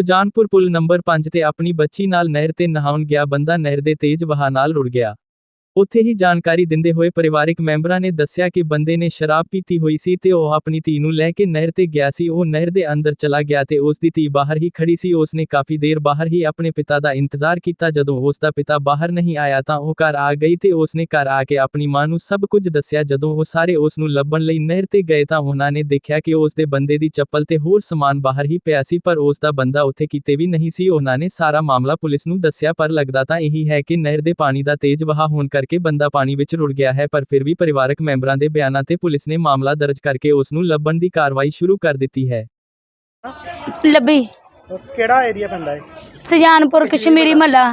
ਸੁਜਾਨਪੁਰ ਪੁਲ number 5 ਤੇ ਆਪਣੀ ਬੱਚੀ ਨਾਲ ਨਹਿਰ ਤੇ ਨਹਾਉਣ ਗਿਆ, ਬੰਦਾ ਨਹਿਰ ਦੇ ਤੇਜ਼ ਵਹਾਅ ਨਾਲ ਰੁੜ ਗਿਆ। ਉੱਥੇ ਹੀ ਜਾਣਕਾਰੀ ਦਿੰਦੇ ਹੋਏ ਪਰਿਵਾਰਿਕ ਮੈਂਬਰਾਂ ਨੇ ਦੱਸਿਆ ਕਿ ਬੰਦੇ ਨੇ ਸ਼ਰਾਬ ਪੀਤੀ ਹੋਈ ਸੀ ਤੇ ਉਹ ਆਪਣੀ ਧੀ ਨੂੰ ਲੈ ਕੇ ਨਹਿਰ ਤੇ ਗਿਆ ਸੀ। ਉਹ ਨਹਿਰ ਦੇ ਅੰਦਰ ਚਲਾ ਗਿਆ ਤੇ ਉਸ ਦੀ ਧੀ ਬਾਹਰ ਹੀ ਖੜੀ ਸੀ। ਉਸ ਨੇ ਕਾਫੀ ਦੇਰ ਬਾਹਰ ਹੀ ਆਪਣੇ ਪਿਤਾ ਦਾ ਇੰਤਜ਼ਾਰ ਕੀਤਾ। ਜਦੋਂ ਉਸ ਦਾ ਪਿਤਾ ਬਾਹਰ ਨਹੀਂ ਆਇਆ ਤਾਂ ਉਹ ਘਰ ਆ ਗਈ ਤੇ ਉਸ ਨੇ ਘਰ ਆ ਕੇ ਆਪਣੀ ਮਾਂ ਨੂੰ ਸਭ ਕੁਝ ਦੱਸਿਆ। ਜਦੋਂ ਉਹ ਸਾਰੇ ਉਸ ਨੂੰ ਲੱਭਣ ਲਈ ਨਹਿਰ ਤੇ ਗਏ ਤਾਂ ਉਹਨਾਂ ਨੇ ਦੇਖਿਆ ਕਿ ਉਸ ਦੇ ਬੰਦੇ ਦੀ ਚੱਪਲ ਤੇ ਹੋਰ ਸਮਾਨ ਬਾਹਰ ਹੀ ਪਿਆ ਸੀ, ਪਰ ਉਸ ਦਾ ਬੰਦਾ ਉੱਥੇ ਕਿਤੇ ਵੀ ਨਹੀਂ ਸੀ। ਉਹਨਾਂ ਨੇ ਸਾਰਾ ਮਾਮਲਾ ਪੁਲਿਸ ਨੂੰ ਦੱਸਿਆ, ਪਰ ਲੱਗਦਾ ਤਾਂ ਇਹੀ ਹੈ ਕਿ ਨਹਿਰ ਦੇ ਪਾਣੀ ਦਾ ਤੇਜ਼ ਵਹਾਅ ਹੋਣ ਕਰਕੇ ਬੰਦਾ ਪਾਣੀ ਵਿੱਚ ਰੁੜ ਗਿਆ ਹੈ ਪਰ ਫਿਰ ਵੀ ਪਰਿਵਾਰਕ ਮੈਂਬਰਾਂ ਦੇ ਬਿਆਨਾਂ ਤੇ ਪੁਲਿਸ ਨੇ ਮਾਮਲਾ ਦਰਜ ਕਰਕੇ ਉਸ ਨੂੰ ਲੱਭਣ ਦੀ ਕਾਰਵਾਈ ਸ਼ੁਰੂ ਕਰ ਦਿੱਤੀ ਹੈ। ਲੱਭੀ। ਕਿਹੜਾ ਏਰੀਆ ਪੈਂਦਾ ਹੈ ਸੁਜਾਨਪੁਰ ਕਸ਼ਮੀਰੀ ਮਹੱਲਾ।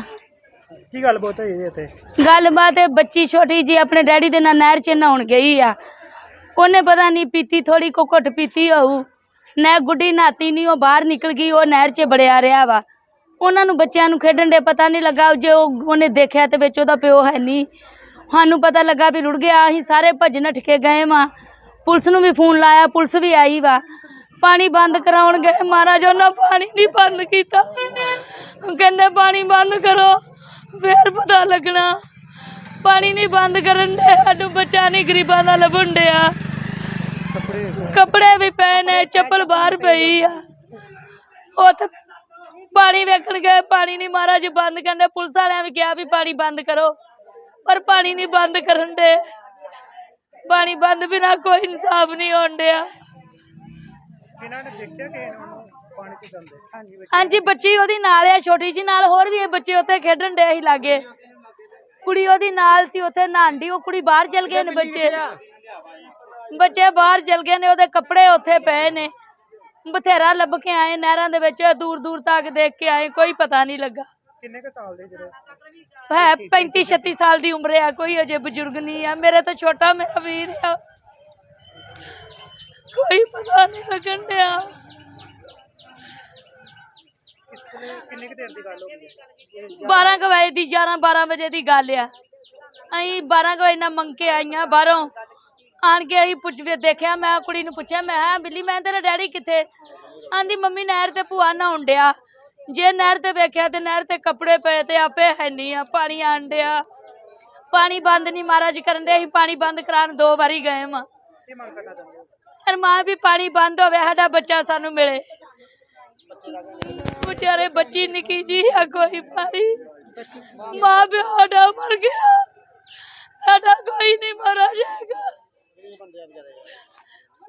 ਕੀ ਗੱਲ ਬਹੁਤ ਹੋਈ ਹੈ ਇੱਥੇ? ਗੱਲਬਾਤ ਹੈ ਬੱਚੀ ਛੋਟੀ ਜੀ ਆਪਣੇ ਡੈਡੀ ਦੇ ਨਾਲ ਨਹਿਰ 'ਚ ਨਹਾਉਣ ਗਈ ਆ। ਉਹਨੇ ਪਤਾ ਨਹੀਂ ਪੀਤੀ ਥੋੜੀ ਕੋ ਘੁੱਟ ਪੀਤੀ ਹੋਊ। ਨਹਿ ਗੁੱਡੀ ਨਾਤੀ ਨਹੀਂ ਉਹ ਬਾਹਰ ਨਿਕਲ ਗਈ ਉਹ ਨਹਿਰ 'ਚ ਬੜਿਆ ਰਿਹਾ ਵਾ। ਉਹਨਾਂ ਨੂੰ ਬੱਚਿਆਂ ਨੂੰ ਖੇਡਣ ਦੇ ਪਤਾ ਨਹੀਂ ਲੱਗਾ, ਜੇ ਉਹ ਉਹਨੇ ਦੇਖਿਆ ਤੇ ਵਿੱਚ ਉਹਦਾ ਪਿਓ ਹੈ ਨਹੀਂ। ਸਾਨੂੰ ਪਤਾ ਲੱਗਾ ਵੀ ਰੁੜ ਗਿਆ, ਅਸੀਂ ਸਾਰੇ ਭੱਜ ਨੱਠ ਕੇ ਗਏ ਵਾਂ। ਪੁਲਿਸ ਨੂੰ ਵੀ ਫੋਨ ਲਾਇਆ, ਪੁਲਿਸ ਵੀ ਆਈ ਵਾ। ਪਾਣੀ ਬੰਦ ਕਰਾਉਣ ਗਏ, ਮਹਾਰਾਜ ਉਹਨਾਂ ਪਾਣੀ ਨਹੀਂ ਬੰਦ ਕੀਤਾ। ਕਹਿੰਦੇ ਪਾਣੀ ਬੰਦ ਕਰੋ, ਫੇਰ ਪਤਾ ਲੱਗਣਾ। ਪਾਣੀ ਨਹੀਂ ਬੰਦ ਕਰਨ ਦੇ, ਸਾਨੂੰ ਬੱਚਾ ਨਹੀਂ ਗਰੀਬਾਂ ਦਾ ਲੱਭਣ ਡਿਆ। ਕੱਪੜੇ ਵੀ ਪਏ ਨੇ, ਚੱਪਲ ਬਾਹਰ ਪਈ ਆ। ਉੱਥੇ ਪਾਣੀ ਵੇਖਣ ਗਏ ਪਾਣੀ ਨਹੀਂ ਮਹਾਰਾਜ ਬੰਦ ਕਹਿੰਦੇ ਪੁਲਿਸ ਵਾਲਿਆਂ ਵੀ ਕਿਹਾ ਵੀ ਪਾਣੀ ਬੰਦ ਕਰੋ ਪਰ ਪਾਣੀ ਨਹੀਂ ਬੰਦ ਕਰਨ ਦੇ। ਪਾਣੀ ਬੰਦ ਬਿਨਾ ਕੋਈ ਇਨਸਾਫ ਨਹੀਂ ਹੋਣ ਡਿਆ। ਇਹਨਾਂ ਨੇ ਦੇਖਿਆ ਕਿ ਇਹਨਾਂ ਨੂੰ ਪਾਣੀ ਚ ਜਾਂਦੇ ਹਾਂਜੀ ਹਾਂਜੀ ਬੱਚੀ ਉਹਦੀ ਨਾਲ ਆ ਛੋਟੀ ਜੀ ਨਾਲ। ਹੋਰ ਵੀ ਇਹ ਬੱਚੇ ਉੱਥੇ ਖੇਡਣ ਡਏ ਸੀ ਲਾਗੇ। ਕੁੜੀ ਉਹਦੀ ਨਾਲ ਸੀ ਉੱਥੇ ਨਹਾਂਡੀ ਉਹ ਕੁੜੀ ਬਾਹਰ ਚਲ ਗਏ ਨੇ ਬੱਚੇ। ਬੱਚੇ ਬਾਹਰ ਚਲ ਗਏ ਨੇ ਉਹਦੇ ਕੱਪੜੇ ਉੱਥੇ ਪਏ ਨੇ। ਬਥੇਰਾ ਲੱਭ ਕੇ ਆਏ ਨਹਿਰਾਂ ਦੇ ਵਿੱਚ ਦੂਰ ਦੂਰ ਤੱਕ ਦੇਖ ਕੇ ਆਏ ਕੋਈ ਪਤਾ ਨਹੀਂ ਲੱਗਾ। ਕਿੰਨੇ ਕੁ ਸਾਲ ਦੇ ਜਿਹੜੇ? ਹੈ 35 36 ਸਾਲ ਦੀ ਉਮਰ ਆ ਕੋਈ ਅਜੇ ਬਜ਼ੁਰਗ ਨਹੀਂ ਆ ਮੇਰੇ ਤੋਂ ਛੋਟਾ ਮੇਰਾ ਵੀਰ ਆ। ਕੋਈ ਪਤਾ ਨਹੀਂ ਲੱਗਣ ਡਿਆ। ਕਿੰਨੇ ਕਿੰਨੇ ਕੁ ਦੇਰ ਦੀ ਗੱਲ ਹੋ ਗਈ? 12 ਕੁ ਵਜੇ ਦੀ 11 12 ਵਜੇ ਦੀ ਗੱਲ ਆ। ਅਸੀਂ 12 ਕੁ ਵਜੇ ਨਾਲ ਮੰਗ ਕੇ ਆਈਆਂ ਬਾਹਰੋਂ। ਆਣ ਕੇ ਅਸੀਂ ਪੁੱਛ ਦੇਖਿਆ, ਮੈਂ ਕੁੜੀ ਨੂੰ ਪੁੱਛਿਆ, ਮੈਂ ਹਾਂ ਬਿੱਲੀ, ਮੈਂ ਤੇਰਾ ਡੈਡੀ ਕਿੱਥੇ? ਆਂਦੀ, ਮੰਮੀ, ਨਹਿਰ ਤੇ ਭੂਆ ਨਹਾਉਣ ਡਿਆ। ਜੇ ਨਹਿਰ ਤੇ ਵੇਖਿਆ ਤੇ ਨਹਿਰ ਤੇ ਕੱਪੜੇ ਪਏ ਤੇ ਆਪੇ ਹੈ ਨਹੀਂ ਆ, ਪਾਣੀ ਆਣ ਡਿਆ। ਪਾਣੀ ਬੰਦ ਨਹੀਂ ਮਹਾਰਾਜ ਕਰਨ ਦੇ ਅਸੀਂ, ਪਾਣੀ ਬੰਦ ਕਰਾਉਣ ਦੋ ਵਾਰੀ ਗਏ ਮਾਂ ਕੀ ਮੰਗ ਕਰਨਾ ਚਾਹੁੰਦੇ ਹੋ ਫਿਰ ਵੀ ਪਾਣੀ ਬੰਦ ਹੋਵੇ, ਸਾਡਾ ਬੱਚਾ ਸਾਨੂੰ ਮਿਲੇ। ਵਿਚਾਰੇ ਬੱਚੀ ਨਿੱਕੀ ਜੀ ਆ, ਕੋਈ ਭਾਈ ਮਾਂ ਪਿਓ ਸਾਡਾ ਮਰ ਗਿਆ। ਸਾਡਾ ਕੋਈ ਨਹੀਂ ਮਰਾ ਜਾਏਗਾ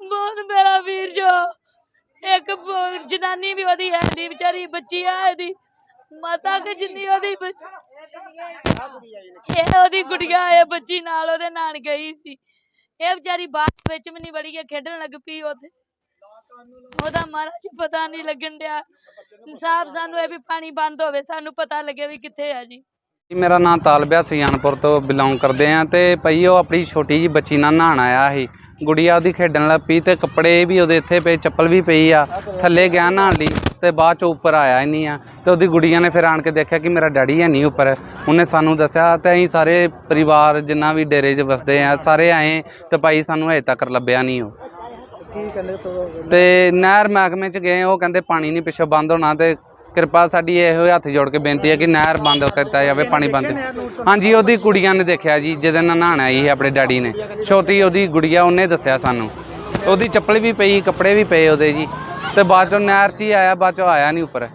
ਬਹੁਤ ਮੇਰਾ ਵੀਰ ਜੋ। ਇੱਕ ਬ- ਜਨਾਨੀ ਵੀ ਉਹਦੀ ਹੈ ਨਹੀਂ ਵਿਚਾਰੀ ਬੱਚੀ ਆ ਇਹਦੀ। ਮਾਤਾ ਕਿ ਜਿੰਨੀ ਉਹਦੀ ਬੱਚੀ ਇਹ ਉਹਦੀ ਗੁੜੀਆ ਇਹ ਬੱਚੀ ਨਾਲ ਉਹਦੇ ਨਾਲ ਗਈ ਸੀ। ਇਹ ਵਿਚਾਰੀ ਬਾਹਰ ਵਿੱਚ ਵੀ ਨਹੀਂ ਵੜੀ ਹੈ ਖੇਡਣ ਲੱਗ ਪਈ ਉੱਥੇ ਉਹਦਾ ਮਹਾਰਾਜ ਪਤਾ ਨਹੀਂ ਲੱਗਣ ਡਿਆ। ਇਨਸਾਫ ਸਾਨੂੰ ਇਹ ਵੀ ਪਾਣੀ ਬੰਦ ਹੋਵੇ ਸਾਨੂੰ ਪਤਾ ਲੱਗੇ ਵੀ ਕਿੱਥੇ ਆ ਜੀ, ਮੇਰਾ ਨਾਮ ਤਾਲਬਿਆ ਸੁਜਾਨਪੁਰ ਤੋਂ ਬਿਲੋਂਗ ਕਰਦੇ ਆ ਤੇ ਭਈ ਉਹ ਆਪਣੀ ਛੋਟੀ ਜੀ ਬੱਚੀ ਨਾਲ ਨਹਾਣ ਆਇਆ ਸੀ। ਗੁੜੀਆ ਉਹਦੀ ਖੇਡਣ ਲੱਗ ਪਈ ਤੇ ਕੱਪੜੇ ਵੀ ਉਹਦੇ ਇੱਥੇ ਪਏ ਚੱਪਲ ਵੀ ਪਈ ਆ। ਥੱਲੇ ਗਿਆ ਨਹਾਣ ਲਈ ਤੇ ਬਾਅਦ ਚ ਉੱਪਰ ਆਇਆ ਹੀ ਨਹੀਂ ਆ। ਤੇ ਉਹਦੀ ਗੁੜੀਆ ਨੇ ਫਿਰ ਆਣ ਕੇ ਦੇਖਿਆ ਕਿ ਮੇਰਾ ਡੈਡੀ ਹੈ ਨਹੀਂ ਉੱਪਰ। ਉਹਨੇ ਸਾਨੂੰ ਦੱਸਿਆ ਤੇ ਅਸੀਂ ਸਾਰੇ ਪਰਿਵਾਰ ਜਿੰਨਾ ਵੀ ਡੇਰੇ 'ਚ ਵਸਦੇ ਆ ਸਾਰੇ ਆਏ ਤੇ ਭਾਈ ਸਾਨੂੰ ਹਜੇ ਤੱਕ ਲੱਭਿਆ ਨਹੀਂ ਉਹ। ਤੇ ਨਹਿਰ ਮਹਿਕਮੇ ਚ ਗਏ ਉਹ ਕਹਿੰਦੇ ਪਾਣੀ ਨਹੀਂ ਪਿੱਛੋਂ ਬੰਦ ਹੋਣਾ ਤੇ ਕਿਰਪਾ ਸਾਡੀ ਇਹੋ ਹੱਥ ਜੋੜ ਕੇ ਬੇਨਤੀ ਹੈ ਕਿ ਨਹਿਰ ਬੰਦ ਕੀਤਾ ਜਾਵੇ, ਪਾਣੀ ਬੰਦ। ਹਾਂਜੀ, ਉਹਦੀ ਕੁੜੀਆਂ ਨੇ ਦੇਖਿਆ ਜੀ, ਜਿਹਦੇ ਨਾਲ ਨਹਾਣਾ ਆਈ ਆਪਣੇ ਡੈਡੀ ਨੇ। ਛੋਟੀ ਉਹਦੀ ਗੁੜੀਆ, ਉਹਨੇ ਦੱਸਿਆ ਸਾਨੂੰ। ਉਹਦੀ ਚੱਪਲ ਵੀ ਪਈ, ਕੱਪੜੇ ਵੀ ਪਏ ਉਹਦੇ ਜੀ। ਤੇ ਬਾਅਦ ਚੋਂ ਨਹਿਰ 'ਚ ਹੀ ਆਇਆ, ਬਾਅਦ ਚੋਂ ਆਇਆ ਨਹੀਂ ਉੱਪਰ।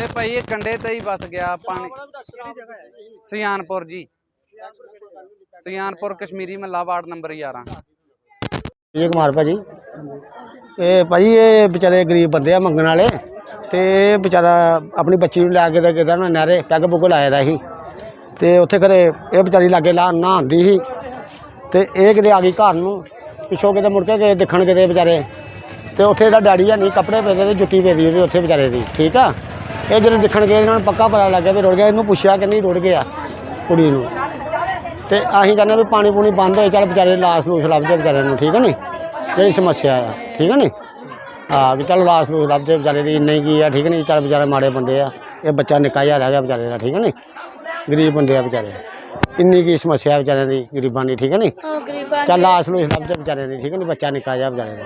ਇਹ ਭਾਈ, ਇਹ ਕੰਡੇ ਤੇ ਹੀ ਵਸ ਗਿਆ ਪਾਣੀ। ਸਿਆਨਪੁਰ ਜੀ। ਸਿਆਨਪੁਰ ਕਸ਼ਮੀਰੀ ਮੱਲਾ ਵਾਰਡ ਨੰਬਰ 11 ਇਹ ਕੁਮਾਰ ਭਾਜੀ। ਇਹ ਭਾਜੀ, ਇਹ ਵਿਚਾਰੇ ਗਰੀਬ ਬੰਦੇ ਆ ਮੰਗਣ ਵਾਲੇ ਤੇ ਇਹ ਵਿਚਾਰਾ ਆਪਣੀ ਬੱਚੀ ਨੂੰ ਲੈ ਕੇ ਤੇ ਕਿਦਾ ਨਾ ਨਹਿਰੇ ਪੈਗ ਪੁੱਗ ਲਾਇਆ ਦਾ ਸੀ। ਤੇ ਉੱਥੇ ਘਰੇ ਇਹ ਵਿਚਾਰੀ ਲਾਗੇ ਲਾ ਨਹਾਉਂਦੀ ਸੀ ਤੇ ਇਹ ਕਿਤੇ ਆ ਗਈ ਘਰ ਨੂੰ, ਪਿੱਛੋਂ ਕਿਤੇ ਮੁੜ ਕੇ ਗਏ ਦੇਖਣ ਕਿਤੇ ਵਿਚਾਰੇ। ਤੇ ਉੱਥੇ ਇਹਦਾ ਡੈਡੀ ਹੈ ਨਹੀਂ ਕੱਪੜੇ ਪਏ ਤੇ ਜੁੱਤੀ ਪਈ ਦੀ ਉੱਥੇ ਵਿਚਾਰੇ ਦੀ, ਠੀਕ ਆ? ਇਹ ਜਦੋਂ ਦੇਖਣ ਗਏ, ਇਹਨਾਂ ਨੂੰ ਪੱਕਾ ਪਤਾ ਲੱਗਿਆ ਵੀ ਰੁੜ ਗਿਆ, ਇਹਨੂੰ ਪੁੱਛਿਆ ਕਿ ਨਹੀਂ ਰੁੜ ਗਿਆ ਕੁੜੀ ਨੂੰ। ਤੇ ਅਸੀਂ ਕਹਿੰਦੇ ਵੀ ਪਾਣੀ ਪੂਣੀ ਬੰਦ ਹੋਏ, ਚੱਲ ਵਿਚਾਰੇ ਲਾਸ਼ ਲੂਸ਼ ਲੱਭਦੇ ਜਾਏ ਵਿਚਾਰੇ ਨੂੰ, ਠੀਕ ਹੈ ਨੀ? ਜਿਹੜੀ ਸਮੱਸਿਆ ਆ ਠੀਕ ਹੈ ਨੀ ਹਾਂ ਵੀ ਚੱਲ ਲਾਸ਼ ਲੂਸ਼ ਲੱਭ ਜਾਏ ਵਿਚਾਰੇ ਦੀ ਇੰਨਾ ਕੀ ਆ ਠੀਕ ਹੈ ਨੀ ਚੱਲ ਵਿਚਾਰੇ ਮਾੜੇ ਬੰਦੇ ਆ ਇਹ ਬੱਚਾ ਨਿੱਕਾ ਜਿਹਾ ਰਹਿ ਗਿਆ ਵਿਚਾਰੇ ਦਾ ਠੀਕ ਹੈ ਨੀ ਗਰੀਬ ਬੰਦੇ ਆ ਵਿਚਾਰੇ। ਇੰਨੀ ਕੀ ਸਮੱਸਿਆ ਵਿਚਾਰਿਆਂ ਦੀ ਗਰੀਬਾਂ ਦੀ ਠੀਕ ਹੈ ਨੀ ਉਹ ਗਰੀਬਾਂ ਚੱਲ ਲਾਸ਼ ਲੂਸ਼ ਲੱਭ ਜਾਏ ਵਿਚਾਰੇ ਦੀ ਠੀਕ ਹੈ ਨੀ ਬੱਚਾ ਨਿੱਕਾ ਜਿਹਾ ਵਿਚਾਰੇ ਦਾ।